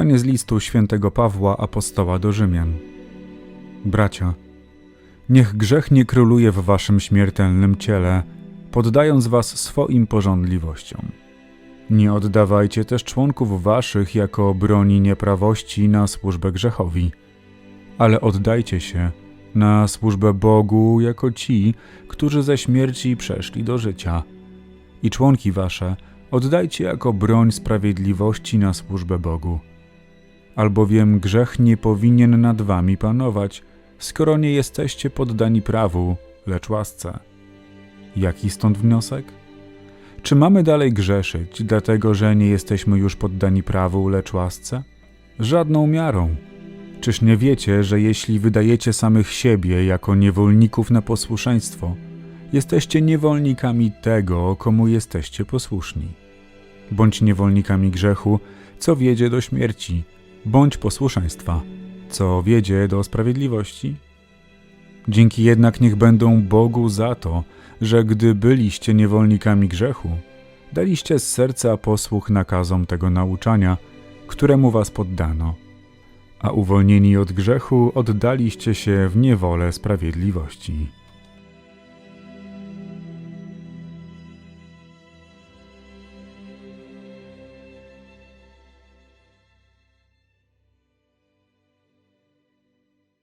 Czytanie z listu świętego Pawła apostoła do Rzymian. Bracia, niech grzech nie króluje w waszym śmiertelnym ciele, poddając was swoim porządliwościom. Nie oddawajcie też członków waszych jako broni nieprawości na służbę grzechowi, ale oddajcie się na służbę Bogu jako ci, którzy ze śmierci przeszli do życia. I członki wasze oddajcie jako broń sprawiedliwości na służbę Bogu. Albowiem grzech nie powinien nad wami panować, skoro nie jesteście poddani prawu, lecz łasce. Jaki stąd wniosek? Czy mamy dalej grzeszyć, dlatego że nie jesteśmy już poddani prawu, lecz łasce? Żadną miarą. Czyż nie wiecie, że jeśli wydajecie samych siebie jako niewolników na posłuszeństwo, jesteście niewolnikami tego, komu jesteście posłuszni? Bądź niewolnikami grzechu, co wiedzie do śmierci, bądź posłuszeństwa, co wiedzie do sprawiedliwości? Dzięki jednak niech będą Bogu za to, że gdy byliście niewolnikami grzechu, daliście z serca posłuch nakazom tego nauczania, któremu was poddano, a uwolnieni od grzechu oddaliście się w niewolę sprawiedliwości.